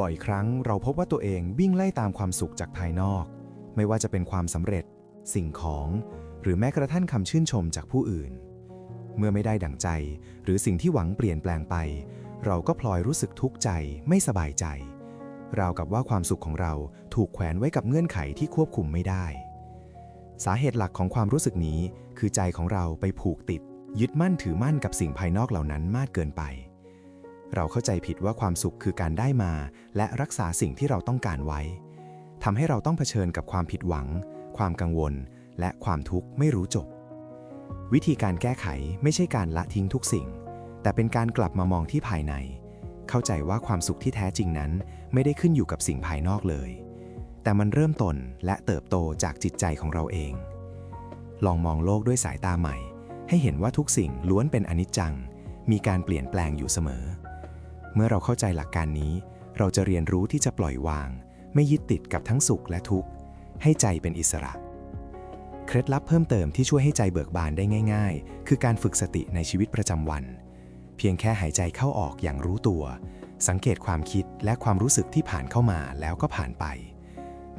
บ่อยครั้งเราพบว่าตัวเองวิ่งไล่ตามความสุขจากภายนอก ไม่ว่าจะเป็นความสำเร็จ สิ่งของ หรือแม้กระทั่งคำชื่นชมจากผู้อื่น เมื่อไม่ได้ดั่งใจ หรือสิ่งที่หวังเปลี่ยนแปลงไป เราก็พลอยรู้สึกทุกข์ใจไม่สบายใจ ราวกับว่าความสุขของเราถูกแขวนไว้กับเงื่อนไขที่ควบคุมไม่ได้ สาเหตุหลักของความรู้สึกนี้คือใจของเราไปผูกติด ยึดมั่นถือมั่นกับสิ่งภายนอกเหล่านั้นมากเกินไป เราเข้าใจผิดว่าความสุขคือการได้มา และรักษาสิ่งที่เราต้องการไว้ทำให้เราต้องเผชิญกับความผิดหวัง ความกังวล และความทุกข์ไม่รู้จบ วิธีการแก้ไขไม่ใช่การละทิ้งทุกสิ่ง แต่เป็นการกลับมามองที่ภายใน เข้าใจว่าความสุขที่แท้จริงนั้น ไม่ได้ขึ้นอยู่กับสิ่งภายนอกเลย แต่มันเริ่มต้นและเติบโตจากจิตใจของเราเอง ลองมองโลกด้วยสายตาใหม่ ให้เห็นว่าทุกสิ่งล้วนเป็นอนิจจัง มีการเปลี่ยนแปลงอยู่เสมอ เมื่อเราเข้าใจหลักการนี้ เราจะเรียนรู้ที่จะปล่อยวาง ไม่ยึดติดกับทั้งสุขและทุกข์ ให้ใจเป็นอิสระ เคล็ดลับเพิ่มเติมที่ช่วยให้ใจเบิกบานได้ง่าย ๆ คือการฝึกสติในชีวิตประจำวัน เพียงแค่หายใจเข้าออกอย่างรู้ตัว สังเกตความคิดและความรู้สึกที่ผ่านเข้ามาแล้วก็ผ่านไป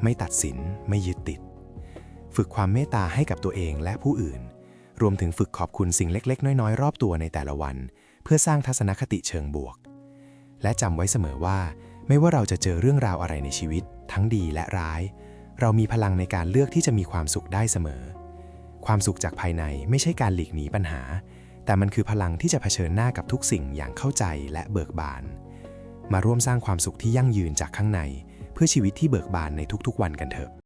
ไม่ตัดสิน ไม่ยึดติด ฝึกความเมตตาให้กับตัวเองและผู้อื่น รวมถึงฝึกขอบคุณสิ่งเล็ก ๆ น้อย ๆ รอบตัวในแต่ละวัน เพื่อสร้างทัศนคติเชิงบวก และจำไว้เสมอว่า ไม่ว่าเราจะเจอเรื่องราวอะไรในชีวิต ทั้งดีและร้าย เรามีพลังในการเลือกที่จะมีความสุขได้เสมอ ความสุขจากภายในไม่ใช่การหลีกหนีปัญหา แต่มันคือพลังที่จะเผชิญหน้ากับทุกสิ่งอย่างเข้าใจและเบิกบาน มาร่วมสร้างความสุขที่ยั่งยืนจากข้างใน เพื่อชีวิตที่เบิกบานในทุกๆ วันกันเถอะ